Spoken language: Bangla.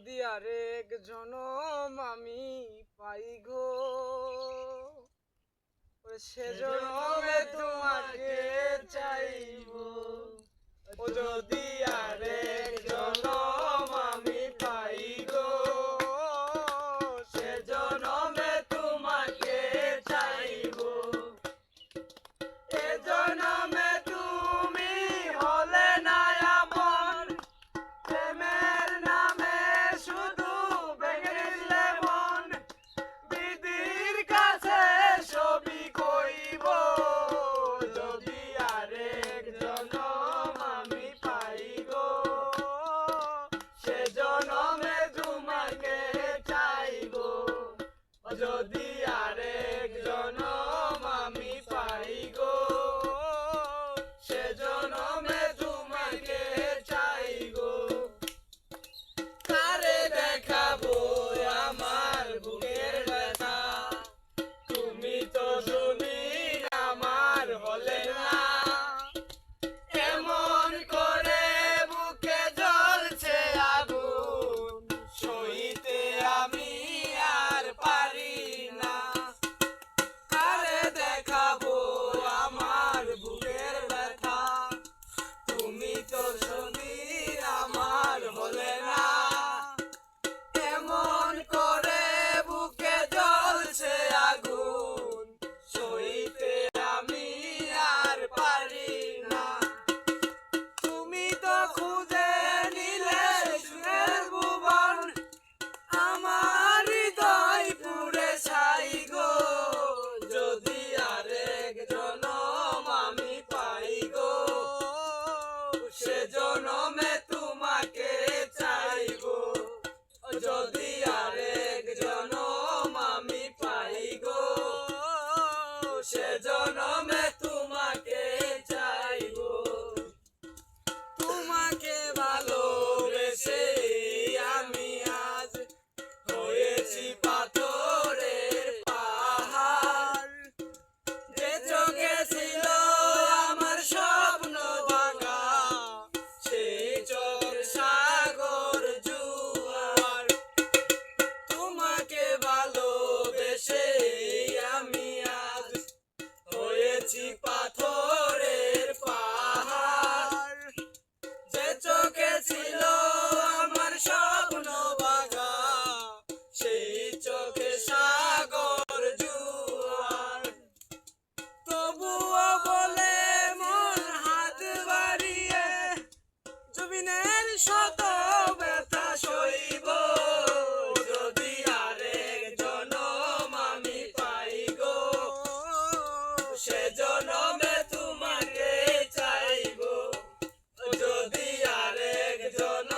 যদি আরেক জনম আমি পাই গো। সেজন্য তোমাকে চাইব। যদি জনা সে জনমে তোমাকে চাইব। যদি আরেক জন